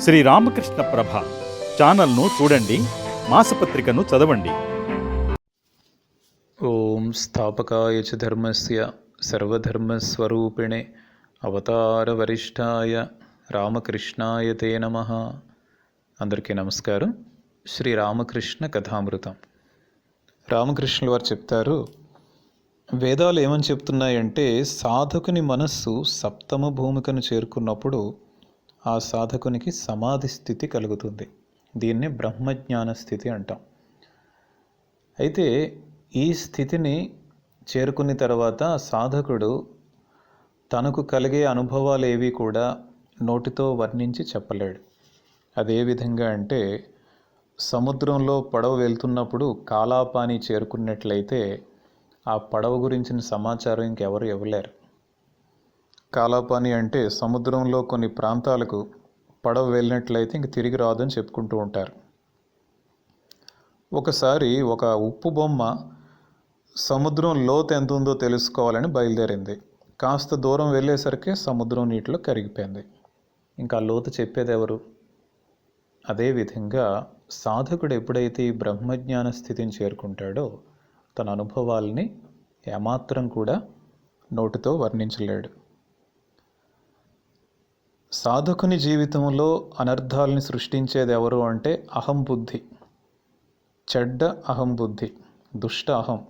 శ్రీ రామకృష్ణ ప్రభ ఛానల్ను చూడండి మాసపత్రికను చదవండి. ఓం స్థాపకాయ చ ధర్మస్య సర్వధర్మస్వరూపిణే అవతారవరిష్టాయ రామకృష్ణాయ తే నమ. అందరికీ నమస్కారం. శ్రీ రామకృష్ణ కథామృతం. రామకృష్ణుల వారు చెప్తారు వేదాలు ఏమని చెప్తున్నాయంటే సాధకుని మనస్సు సప్తమ భూమికను చేరుకున్నప్పుడు ఆ సాధకునికి సమాధి స్థితి కలుగుతుంది. దీన్ని బ్రహ్మజ్ఞాన స్థితి అంటాం. అయితే ఈ స్థితిని చేరుకున్న తర్వాత సాధకుడు తనకు కలిగే అనుభవాలు ఏవి కూడా నోటితో వర్ణించి చెప్పలేడు. అదే విధంగా అంటే సముద్రంలో పడవ వెళ్తున్నప్పుడు కాలాపాని చేరుకున్నట్లయితే ఆ పడవ గురించిన సమాచారం ఇంకెవరు ఇవ్వలేరు. కాలాపాని అంటే సముద్రంలో కొన్ని ప్రాంతాలకు పడవ వెళ్ళినట్లయితే ఇంక తిరిగి రాదని చెప్పుకుంటూ ఉంటారు. ఒకసారి ఒక ఉప్పు బొమ్మ సముద్రం లోతు ఎంత ఉందో తెలుసుకోవాలని బయలుదేరింది. కాస్త దూరం వెళ్ళేసరికి సముద్రం నీటిలో కరిగిపోయింది. ఇంకా లోతు చెప్పేది ఎవరు అదేవిధంగా సాధకుడు ఎప్పుడైతే ఈ బ్రహ్మజ్ఞాన స్థితిని చేరుకుంటాడో తన అనుభవాల్ని ఏమాత్రం కూడా నోటితో వర్ణించలేడు. సాధకుని జీవితంలో అనర్థాలని సృష్టించేది ఎవరు అంటే అహం బుద్ధి. చెడ్డ అహం బుద్ధి దుష్ట అహం.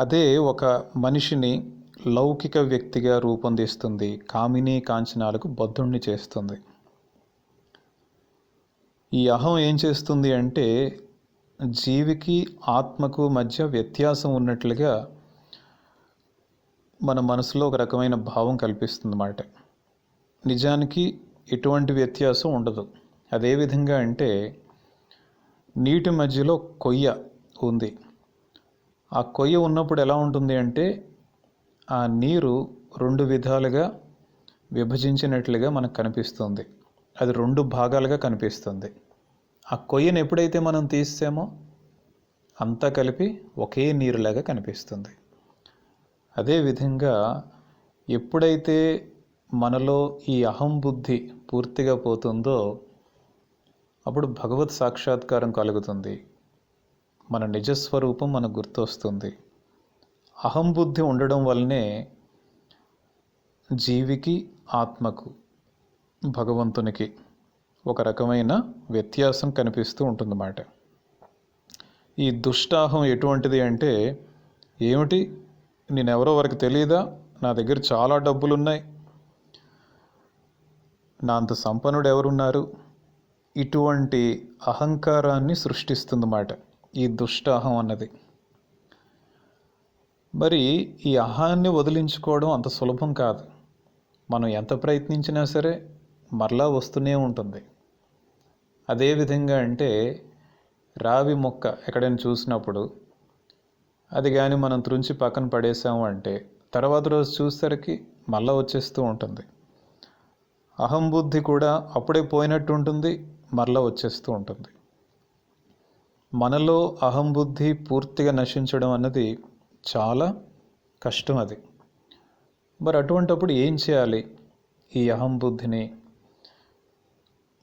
అదే ఒక మనిషిని లౌకిక వ్యక్తిగా రూపొందిస్తుంది కామినీ కాంచనాలకు బద్ధుణ్ణి చేస్తుంది. ఈ అహం ఏం చేస్తుంది అంటే జీవికి ఆత్మకు మధ్య వ్యత్యాసం ఉన్నట్లుగా మన మనసులో ఒక రకమైన భావం కల్పిస్తుంది అన్నమాట నిజానికి ఎటువంటి వ్యత్యాసం ఉండదు. అదేవిధంగా అంటే నీటి మధ్యలో కొయ్య ఉంది. ఆ కొయ్య ఉన్నప్పుడు ఎలా ఉంటుంది అంటే ఆ నీరు రెండు విధాలుగా విభజించినట్లుగా మనకు కనిపిస్తుంది. అది రెండు భాగాలుగా కనిపిస్తుంది. ఆ కొయ్యను ఎప్పుడైతే మనం తీసామో అంతా కలిపి ఒకే నీరులాగా కనిపిస్తుంది. అదేవిధంగా ఎప్పుడైతే మనలో ఈ అహం బుద్ధి పూర్తిగా పోతుందో అప్పుడు భగవత్ సాక్షాత్కారం కలుగుతుంది. మన నిజస్వరూపం మనకు గుర్తొస్తుంది. అహం బుద్ధి ఉండడం వల్లనే జీవికి ఆత్మకు భగవంతునికి ఒక రకమైన వ్యత్యాసం కనిపిస్తూ ఉంటుందన్నమాట. ఈ దుష్టాహం ఎటువంటిది అంటే ఏమిటి? నేనెవరో వరకు తెలియదా నా దగ్గర చాలా డబ్బులు ఉన్నాయి నా అంత సంపన్నుడు ఎవరున్నారు? ఇటువంటి అహంకారాన్ని సృష్టిస్తుందన్నమాట ఈ దుష్టాహం అన్నది. మరి ఈ అహాన్ని వదిలించుకోవడం అంత సులభం కాదు. మనం ఎంత ప్రయత్నించినా సరే మరలా వస్తూనే ఉంటుంది. అదేవిధంగా అంటే రావి మొక్క ఎక్కడైనా చూసినప్పుడు అది కానీ మనం త్రుంచి పక్కన పడేసాము అంటే తర్వాత రోజు చూసేసరికి మళ్ళా వచ్చేస్తూ ఉంటుంది. అహం బుద్ధి కూడా అప్పుడే పోయినట్టు ఉంటుంది మరలా వచ్చేస్తూ ఉంటుంది. మనలో అహం బుద్ధి పూర్తిగా నశించడం అన్నది చాలా కష్టం అది. మరి అటువంటప్పుడు ఏం చేయాలి? ఈ అహం బుద్ధిని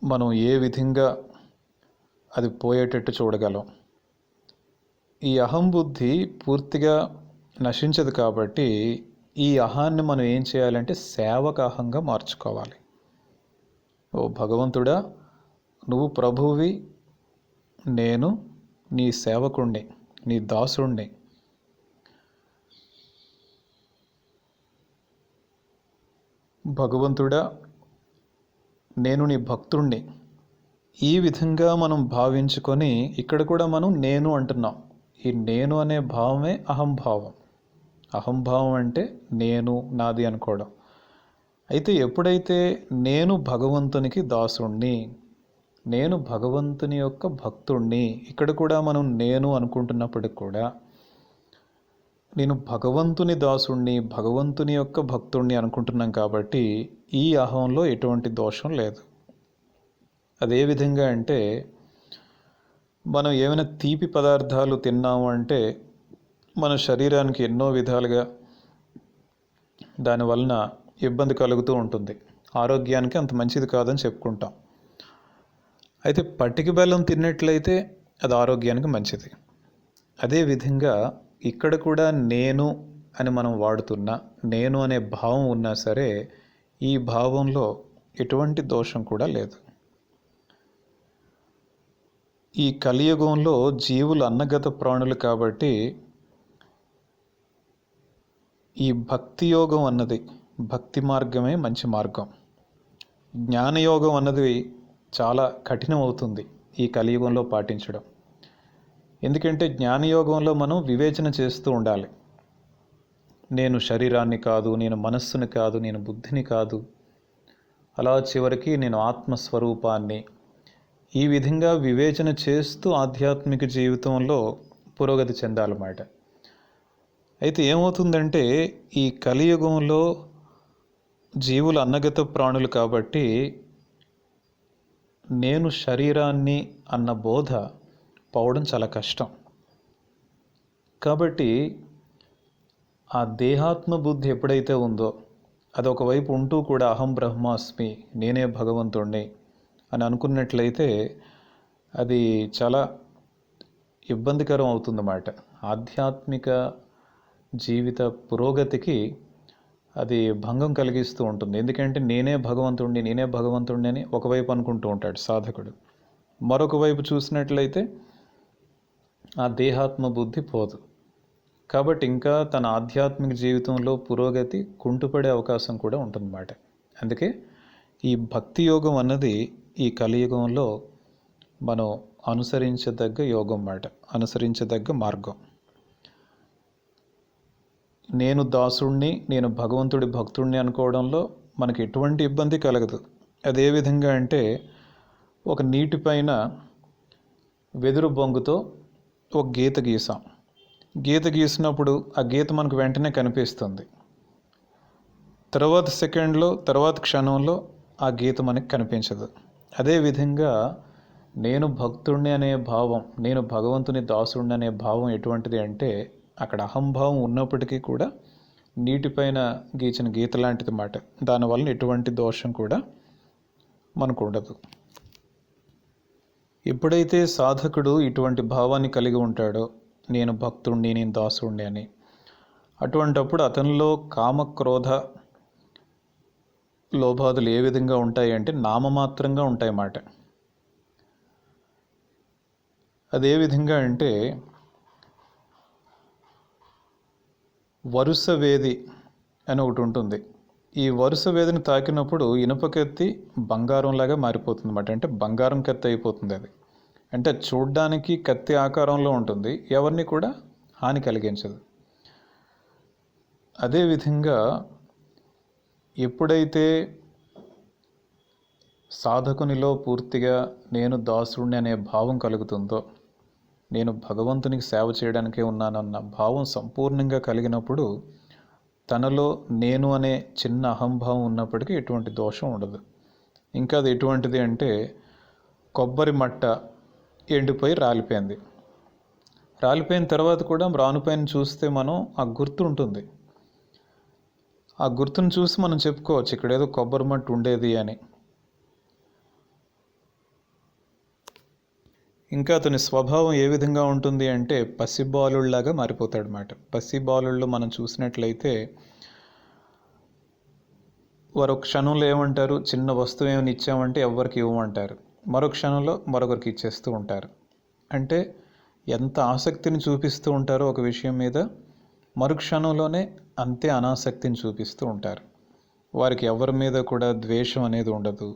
మనం ఏ విధంగా అది పోయేటట్టు చూడగలం? ఈ అహం బుద్ధి పూర్తిగా నశించదు కాబట్టి ఈ అహాన్ని మనం ఏం చేయాలంటే సేవక అహంగా మార్చుకోవాలి. ఓ భగవంతుడా నువ్వు ప్రభువి నేను నీ సేవకుణ్ణి నీ దాసుణ్ణి. భగవంతుడా నేను నీ భక్తుణ్ణి. ఈ విధంగా మనం భావించుకొని ఇక్కడ కూడా మనం నేను అంటున్నాం. ఈ నేను అనే భావమే అహంభావం. అహంభావం అంటే నేను నాది అనుకోవడం. అయితే ఎప్పుడైతే నేను భగవంతునికి దాసుణ్ణి నేను భగవంతుని యొక్క భక్తుణ్ణి ఇక్కడ కూడా మనం నేను అనుకుంటున్నప్పటికి కూడా నేను భగవంతుని దాసుణ్ణి భగవంతుని యొక్క భక్తుణ్ణి అనుకుంటున్నాం కాబట్టి ఈ అహంలో ఎటువంటి దోషం లేదు. అదే విధంగా అంటే మనం ఏమైనా తీపి పదార్థాలు తిన్నాము అంటే మన శరీరానికి ఎన్నో విధాలుగా దానివలన ఇబ్బంది కలుగుతూ ఉంటుంది. ఆరోగ్యానికి అంత మంచిది కాదని చెప్పుకుంటాం. అయితే పట్టిక బెల్లం తిన్నట్లయితే అది ఆరోగ్యానికి మంచిది. అదేవిధంగా ఇక్కడ కూడా నేను అని మనం వాడుతున్న నేను అనే భావం ఉన్నా సరే ఈ భావంలో ఎటువంటి దోషం కూడా లేదు. ఈ కలియుగంలో జీవులు అన్నగత ప్రాణులు కాబట్టి ఈ భక్తి యోగం అన్నది భక్తి మార్గమే మంచి మార్గం. జ్ఞానయోగం అన్నది చాలా కఠినమవుతుంది ఈ కలియుగంలో పాటించడం. ఎందుకంటే జ్ఞానయోగంలో మనం వివేచన చేస్తూ ఉండాలి. నేను శరీరాన్ని కాదు నేను మనస్సుని కాదు నేను బుద్ధిని కాదు. అలా చివరికి నేను ఆత్మస్వరూపాన్ని ఈ విధంగా వివేచన చేస్తూ ఆధ్యాత్మిక జీవితంలో పురోగతి చెందాలన్నమాట. అయితే ఏమవుతుందంటే ఈ కలియుగంలో జీవులు అన్నగత ప్రాణులు కాబట్టి నేను శరీరాన్ని అన్న బోధ పోవడం చాలా కష్టం. కాబట్టి ఆ దేహాత్మ బుద్ధి ఎప్పుడైతే ఉందో అది ఒకవైపు ఉంటూ కూడా అహం బ్రహ్మాస్మి నేనే భగవంతుణ్ణి అని అనుకున్నట్లయితే అది చాలా ఇబ్బందికరం అవుతుందన్నమాట. ఆధ్యాత్మిక జీవిత పురోగతికి అది భంగం కలిగిస్తూ ఉంటుంది. ఎందుకంటే నేనే భగవంతుణ్ణి నేనే భగవంతుణ్ణి అని ఒకవైపు అనుకుంటూ ఉంటాడు సాధకుడు. మరొక వైపు చూసినట్లయితే ఆ దేహాత్మ బుద్ధి పోదు. కాబట్టి ఇంకా తన ఆధ్యాత్మిక జీవితంలో పురోగతి కుంటుపడే అవకాశం కూడా ఉంటుందన్నమాట. అందుకే ఈ భక్తి యోగం అన్నది ఈ కలియుగంలో మనం అనుసరించదగ్గ యోగం మాట అనుసరించదగ్గ మార్గం. నేను దాసుణ్ణి నేను భగవంతుడి భక్తుడిని అనుకోవడంలో మనకి ఎటువంటి ఇబ్బంది కలగదు. అదే విధంగా అంటే ఒక నీటిపైన వెదురు బొంగుతో ఒక గీత గీసాం. గీత గీసినప్పుడు ఆ గీత మనకు వెంటనే కనిపిస్తుంది. తర్వాత సెకండ్లో తర్వాత క్షణంలో ఆ గీత మనకి కనిపించదు. అదేవిధంగా నేను భక్తుడిని అనే భావం నేను భగవంతుని దాసుడిని అనే భావం ఎటువంటిది అంటే అక్కడ అహంభావం ఉన్నప్పటికీ కూడా నీటిపైన గీచిన గీత లాంటిది మాట. దానివల్ల ఎటువంటి దోషం కూడా మనకు ఉండదు. ఎప్పుడైతే సాధకుడు ఇటువంటి భావాన్ని కలిగి ఉంటాడో నేను భక్తుణ్ణి నేను దాసుణ్ణి అని అటువంటప్పుడు అతనిలో కామక్రోధ లోభాదులు ఏ విధంగా ఉంటాయి అంటే నామమాత్రంగా ఉంటాయి మాట. అదే విధంగా అంటే వరుస వేది అని ఒకటి ఉంటుంది. ఈ వరుస వేదిని తాకినప్పుడు ఇనుప కత్తి బంగారంలాగా మారిపోతుంది అన్నమాట అంటే బంగారం కత్తి అయిపోతుంది అది. అంటే చూడ్డానికి కత్తి ఆకారంలో ఉంటుంది. ఎవరిని కూడా హాని కలిగించదు. అదేవిధంగా ఎప్పుడైతే సాధకునిలో పూర్తిగా నేను దాసుడిని అనే భావం కలుగుతుందో నేను భగవంతునికి సేవ చేయడానికే ఉన్నానన్న భావం సంపూర్ణంగా కలిగినప్పుడు తనలో నేను అనే చిన్న అహంభావం ఉన్నప్పటికీ ఎటువంటి దోషం ఉండదు. ఇంకా అది ఎటువంటిది అంటే కొబ్బరి మట్ట ఎండిపోయి రాలిపోయింది. రాలిపోయిన తర్వాత కూడా రానుపైన చూస్తే మనం ఆ గుర్తు ఉంటుంది. ఆ గుర్తును చూసి మనం చెప్పుకోవచ్చు ఇక్కడ ఏదో కొబ్బరి మట్టు ఉండేది అని. ఇంకా అతని స్వభావం ఏ విధంగా ఉంటుంది అంటే పసిబాలుళ్ళాగా మారిపోతాడు అన్నమాట పసిబాలుళ్ళు మనం చూసినట్లయితే వారు ఒక క్షణంలో ఏమంటారు? చిన్న వస్తువు ఏమైనా ఇచ్చామంటే ఎవరికి ఇవ్వమంటారు. మరో క్షణంలో మరొకరికి ఇచ్చేస్తూ ఉంటారు. అంటే ఎంత ఆసక్తిని చూపిస్తూ ఉంటారో ఒక విషయం మీద మరుక్షణంలోనే అంతే అనాసక్తిని చూపిస్తూ ఉంటారు. వారికి ఎవరి మీద కూడా ద్వేషం అనేది ఉండదు.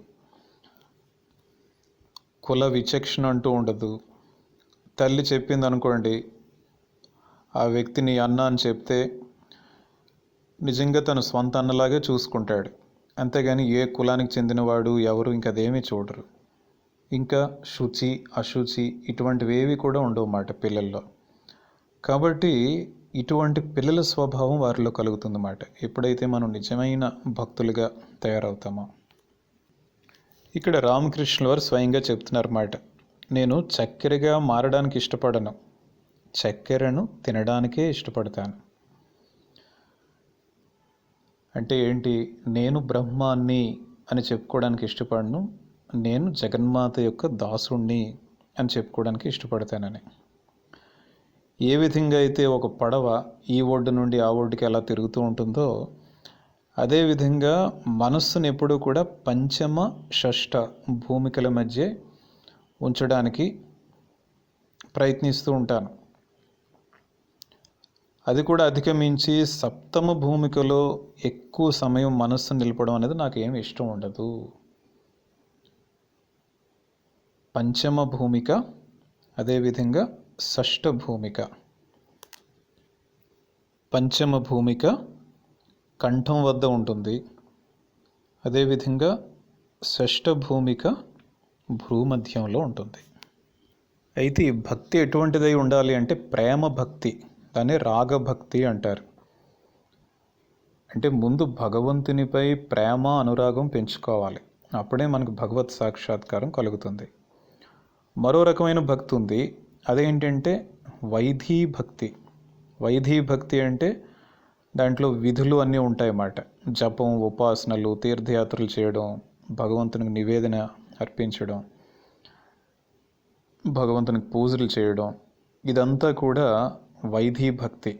కుల విచక్షణ అంటూ ఉండదు. తల్లి చెప్పింది అనుకోండి ఆ వ్యక్తిని అన్న అని చెప్తే నిజంగా తన స్వంత అన్నలాగే చూసుకుంటాడు. అంతేగాని ఏ కులానికి చెందినవాడు ఎవరు ఇంకా అదేమీ చూడరు. ఇంకా శుచి అశుచి ఇటువంటివి ఏవి కూడా ఉండవు మాట పిల్లల్లో. కాబట్టి ఇటువంటి పిల్లల స్వభావం వారిలో కలుగుతుందన్నమాట. ఎప్పుడైతే మనం నిజమైన భక్తులుగా తయారవుతామో. ఇక్కడ రామకృష్ణుల వారు స్వయంగా చెప్తున్నారన్నమాట. నేను చక్కెరగా మారడానికి ఇష్టపడను. చక్కెరను తినడానికే ఇష్టపడతాను. అంటే ఏంటి? నేను బ్రహ్మాన్ని అని చెప్పుకోవడానికి ఇష్టపడను. నేను జగన్మాత యొక్క దాసుణ్ణి అని చెప్పుకోవడానికి ఇష్టపడతానని. ఏ విధంగా అయితే ఒక పడవ ఈ ఒడ్డు నుండి ఆ ఒడ్డుకి ఎలా తిరుగుతూ ఉంటుందో అదేవిధంగా మనస్సును ఎప్పుడూ కూడా పంచమ షష్ట భూమికల మధ్య ఉంచడానికి ప్రయత్నిస్తూ ఉంటాను. అది కూడా అధిగమించి సప్తమ భూమికలో ఎక్కువ సమయం మనస్సు నిలపడం అనేది నాకు ఏమి ఇష్టం ఉండదు. పంచమ భూమిక అదేవిధంగా షష్ఠ భూమిక పంచమ భూమిక కంఠం వద్ద ఉంటుంది. అదేవిధంగా షష్ఠ భూమిక భూమధ్యంలో ఉంటుంది. అయితే ఈ భక్తి ఎటువంటిదై ఉండాలి అంటే ప్రేమ భక్తి దాన్ని రాగభక్తి అంటారు. అంటే ముందు భగవంతునిపై ప్రేమ అనురాగం పెంచుకోవాలి. అప్పుడే మనకు భగవత్ సాక్షాత్కారం కలుగుతుంది. మరో రకమైన భక్తి ఉంది అదేంటంటే వైధీ భక్తి. వైధీ భక్తి అంటే దాంట్లో విధులు అన్నీ ఉంటాయన్నమాట. జపం ఉపాసనలు తీర్థయాత్రలు చేయడం భగవంతునికి నివేదన అర్పించడం భగవంతునికి పూజలు చేయడం ఇదంతా కూడా వైధీ భక్తి.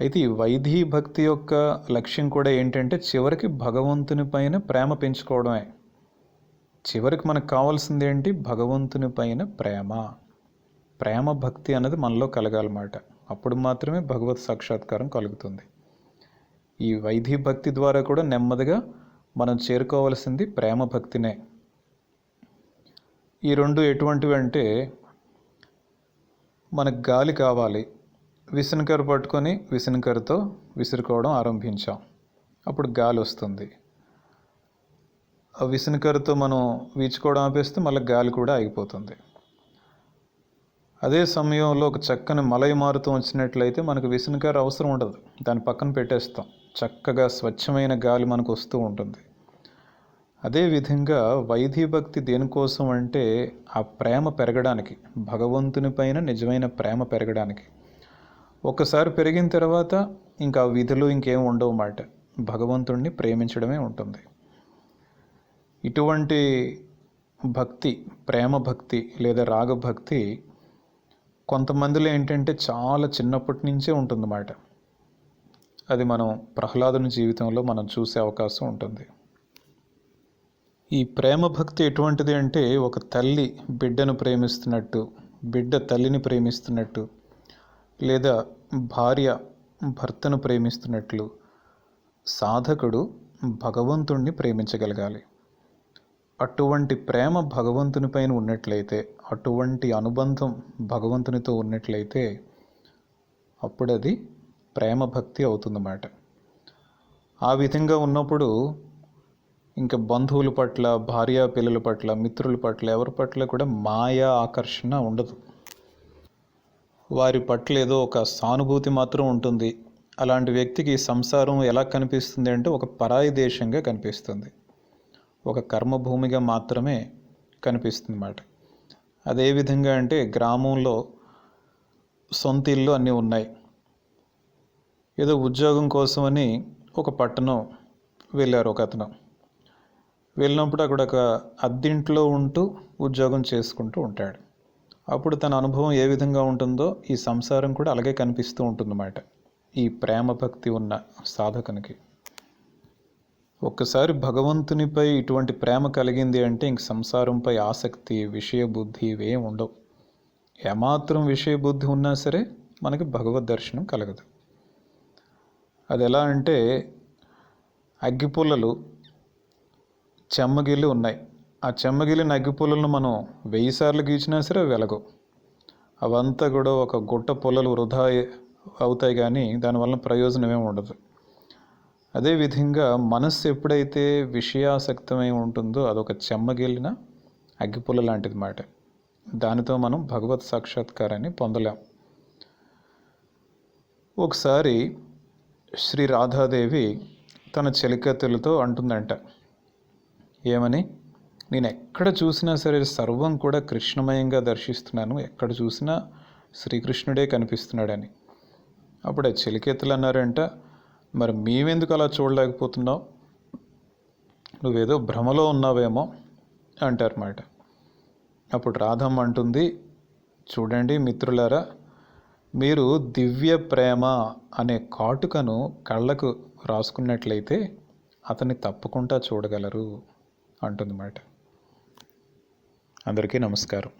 అయితే ఈ వైధీ భక్తి యొక్క లక్ష్యం కూడా ఏంటంటే చివరికి భగవంతుని పైన ప్రేమ పెంచుకోవడమే. చివరికి మనకు కావాల్సింది ఏంటి? భగవంతుని పైన ప్రేమ. ప్రేమ భక్తి అనేది మనలో కలగాలన్నమాట. అప్పుడు మాత్రమే భగవత్ సాక్షాత్కారం కలుగుతుంది. ఈ వైధి భక్తి ద్వారా కూడా నెమ్మదిగా మనం చేరుకోవాల్సింది ప్రేమ భక్తినే. ఈ రెండు ఎటువంటివి అంటే మనకు గాలి కావాలి. విసనకర్ర పట్టుకొని విసనకర్రతో విసురుకోవడం ఆరంభించాం. అప్పుడు గాలి వస్తుంది. ఆ విసనకర్రతో మనం వీచుకోవడం ఆపేస్తే మళ్ళీ గాలి కూడా ఆగిపోతుంది. అదే సమయంలో ఒక చక్కని మలై మారుతూ వచ్చినట్లయితే మనకు విసనకర్ర అవసరం ఉండదు. దాని పక్కన పెట్టేస్తాం. చక్కగా స్వచ్ఛమైన గాలి మనకు వస్తూ ఉంటుంది. అదేవిధంగా వైద్య భక్తి దేనికోసం అంటే ఆ ప్రేమ పెరగడానికి భగవంతుని పైన నిజమైన ప్రేమ పెరగడానికి. ఒకసారి పెరిగిన తర్వాత ఇంకా విధులు ఇంకేం ఉండవు మాట. భగవంతుణ్ణి ప్రేమించడమే ఉంటుంది. ఇటువంటి భక్తి ప్రేమ భక్తి లేదా రాగభక్తి కొంతమందిలో ఏంటంటే చాలా చిన్నప్పటి నుంచే ఉంటుందన్నమాట. అది మనం ప్రహ్లాదుని జీవితంలో మనం చూసే అవకాశం ఉంటుంది. ఈ ప్రేమ భక్తి ఎటువంటిది అంటే ఒక తల్లి బిడ్డను ప్రేమిస్తున్నట్టు బిడ్డ తల్లిని ప్రేమిస్తున్నట్టు లేదా భార్య భర్తను ప్రేమిస్తున్నట్లు సాధకుడు భగవంతుణ్ణి ప్రేమించగలగాలి. అటువంటి ప్రేమ భగవంతుని పైన ఉన్నట్లయితే అటువంటి అనుబంధం భగవంతునితో ఉన్నట్లయితే అప్పుడు అది ప్రేమ భక్తి అవుతుందన్నమాట. ఆ విధంగా ఉన్నప్పుడు ఇంకా బంధువుల పట్ల భార్య పిల్లల పట్ల మిత్రుల పట్ల ఎవరి పట్ల కూడా మాయా ఆకర్షణ ఉండదు. వారి పట్ల ఏదో ఒక సానుభూతి మాత్రం ఉంటుంది. అలాంటి వ్యక్తికి సంసారం ఎలా కనిపిస్తుంది అంటే ఒక పరాయి దేశంగా కనిపిస్తుంది. ఒక కర్మభూమిగా మాత్రమే కనిపిస్తుంది అన్నమాట అదే విధంగా అంటే గ్రామంలో సొంత ఇల్లు అన్నీ ఉన్నాయి. ఏదో ఉద్యోగం కోసమని ఒక పట్టణం వెళ్ళారు ఒక అతను వెళ్ళినప్పుడు అక్కడ ఒక అద్దింట్లో ఉంటూ ఉద్యోగం చేసుకుంటూ ఉంటాడు. అప్పుడు తన అనుభవం ఏ విధంగా ఉంటుందో ఈ సంసారం కూడా అలాగే కనిపిస్తూ ఉంటుందన్నమాట. ఈ ప్రేమ భక్తి ఉన్న సాధకునికి. ఒక్కసారి భగవంతునిపై ఇటువంటి ప్రేమ కలిగింది అంటే ఇంక సంసారంపై ఆసక్తి విషయ బుద్ధి ఉండవు. ఏమాత్రం విషయ బుద్ధి ఉన్నా సరే మనకి భగవద్ దర్శనం కలగదు. అది ఎలా అంటే అగ్గిపుల్లలు చెమ్మగిల్లి ఉన్నాయి. ఆ చెమ్మగిలిన అగ్గిపుల్లలను మనం వెయ్యి సార్లు గీచినా సరే వెలగవు. అవంతా కూడా ఒక గుట్ట పుల్లలు వృధా అవుతాయి కానీ దానివల్ల ప్రయోజనం ఏమి ఉండదు. అదేవిధంగా మనస్సు ఎప్పుడైతే విషయాసక్తమై ఉంటుందో అదొక చెమ్మగిలిన అగ్గిపుల్ల లాంటిది మాట. దానితో మనం భగవత్ సాక్షాత్కారాన్ని పొందలేం. ఒకసారి శ్రీ రాధాదేవి తన చెలికత్తెలతో అంటుందంట ఏమని? నేను ఎక్కడ చూసినా సరే సర్వం కూడా కృష్ణమయంగా దర్శిస్తున్నాను. ఎక్కడ చూసినా శ్రీకృష్ణుడే కనిపిస్తున్నాడని. అప్పుడు ఆ అన్నారంట మరి మేమెందుకు అలా చూడలేకపోతున్నావు? నువ్వేదో భ్రమలో ఉన్నావేమో అంటారన్నమాట. అప్పుడు రాధమ్మ అంటుంది చూడండి మిత్రులారా మీరు దివ్య ప్రేమ అనే కాటుకను కళ్ళకు రాసుకున్నట్లయితే అతన్ని తప్పకుండా చూడగలరు అంటుందన్నమాట. అందరికీ నమస్కారం.